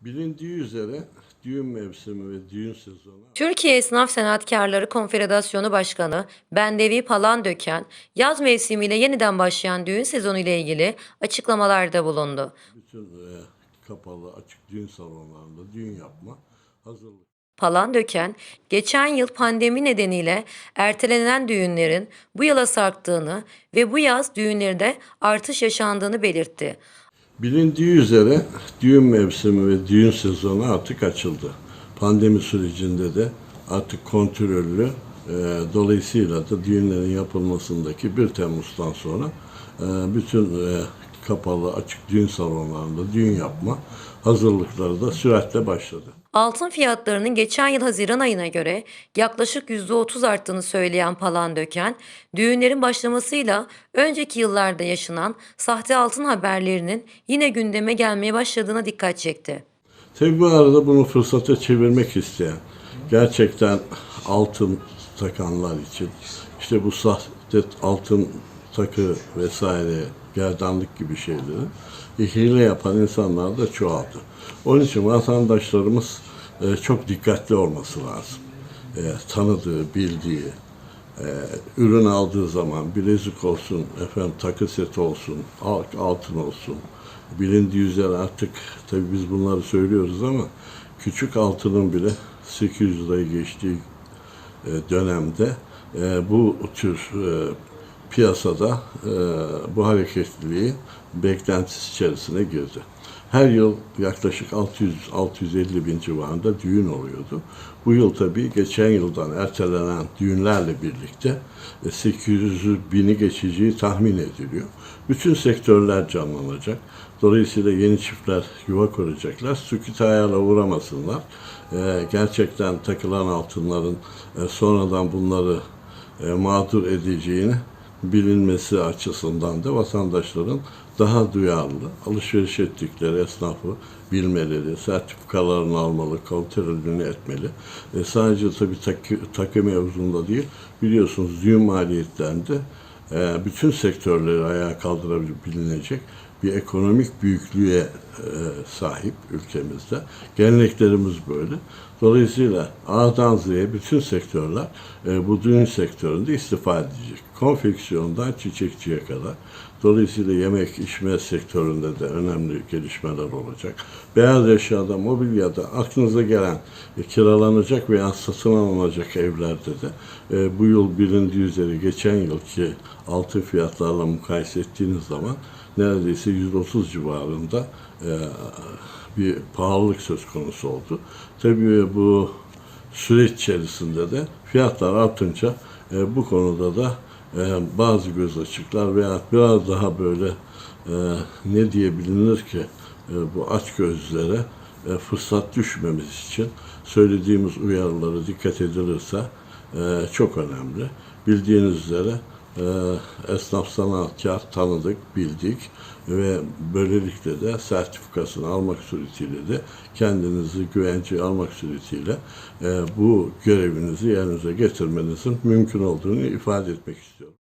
Bilindiği üzere düğün mevsimi ve düğün sezonu Türkiye Esnaf Sanatkarları Konfederasyonu Başkanı Bendevi Palandöken, yaz mevsimiyle yeniden başlayan düğün sezonu ile ilgili açıklamalarda bulundu. bütün e, kapalı açık düğün salonlarında düğün yapma hazırlık. Palandöken, geçen yıl pandemi nedeniyle ertelenen düğünlerin bu yıla sarktığını ve bu yaz düğünlerde artış yaşandığını belirtti. Bilindiği üzere düğün mevsimi ve düğün sezonu artık açıldı. Pandemi sürecinde de artık kontrollü e, dolayısıyla da düğünlerin yapılmasındaki 1 Temmuz'dan sonra e, bütün e, kapalı açık düğün salonlarında düğün yapma hazırlıkları da süratle başladı. Altın fiyatlarının geçen yıl Haziran ayına göre yaklaşık %30 arttığını söyleyen Palandöken, düğünlerin başlamasıyla önceki yıllarda yaşanan sahte altın haberlerinin yine gündeme gelmeye başladığına dikkat çekti. Tabi bu arada bunu fırsata çevirmek isteyen, gerçekten altın takanlar için, işte bu sahte altın takı vesaire, gerdanlık gibi şeyleri e, hile yapan insanlar da çoğaldı. Onun için vatandaşlarımız e, çok dikkatli olması lazım. E, tanıdığı, bildiği, e, ürün aldığı zaman bilezik olsun, efendim takı seti olsun, al- altın olsun. Bilindiği üzere artık tabii biz bunları söylüyoruz ama küçük altının bile 800 lirayı geçtiği e, dönemde e, bu tür e, piyasada e, bu hareketliliği beklentisi içerisine girdi. Her yıl yaklaşık 600-650 bin civarında düğün oluyordu. Bu yıl tabii geçen yıldan ertelenen düğünlerle birlikte e, 800 bini geçeceği tahmin ediliyor. Bütün sektörler canlanacak. Dolayısıyla yeni çiftler yuva kuracaklar. Sükut ayarla uğramasınlar. E, gerçekten takılan altınların e, sonradan bunları e, mağdur edeceğini bilinmesi açısından da vatandaşların daha duyarlı, alışveriş ettikleri esnafı bilmeleri, sertifikalarını almalı, kontrolünü etmeli. E, sadece tabii takı, takı mevzunda değil, biliyorsunuz düğün maliyetlerinde e, bütün sektörleri ayağa kaldırabilecek bir ekonomik büyüklüğe e, sahip ülkemizde. Geleneklerimiz böyle. Dolayısıyla A'dan Z'ye bütün sektörler e, bu düğün sektöründe istifa edecek. Konfeksiyondan çiçekçiye kadar. Dolayısıyla yemek içme sektöründe de önemli gelişmeler olacak. Beyaz eşyada, mobilyada aklınıza gelen e, kiralanacak veya satın alınacak evlerde de e, bu yıl bilindiği üzere geçen yılki altın fiyatlarla mukayese ettiğiniz zaman neredeyse 130 civarında e, bir pahalılık söz konusu oldu. Tabii bu süreç içerisinde de fiyatlar artınca e, bu konuda da e, bazı göz açıklar veya biraz daha böyle e, ne diyebilinir ki e, bu aç gözlere e, fırsat düşmemiz için söylediğimiz uyarılara dikkat edilirse e, çok önemli. Bildiğiniz üzere e, esnaf sanatkar tanıdık, bildik ve böylelikle de sertifikasını almak suretiyle de kendinizi güvence almak suretiyle e, bu görevinizi yerinize getirmenizin mümkün olduğunu ifade etmek istiyorum.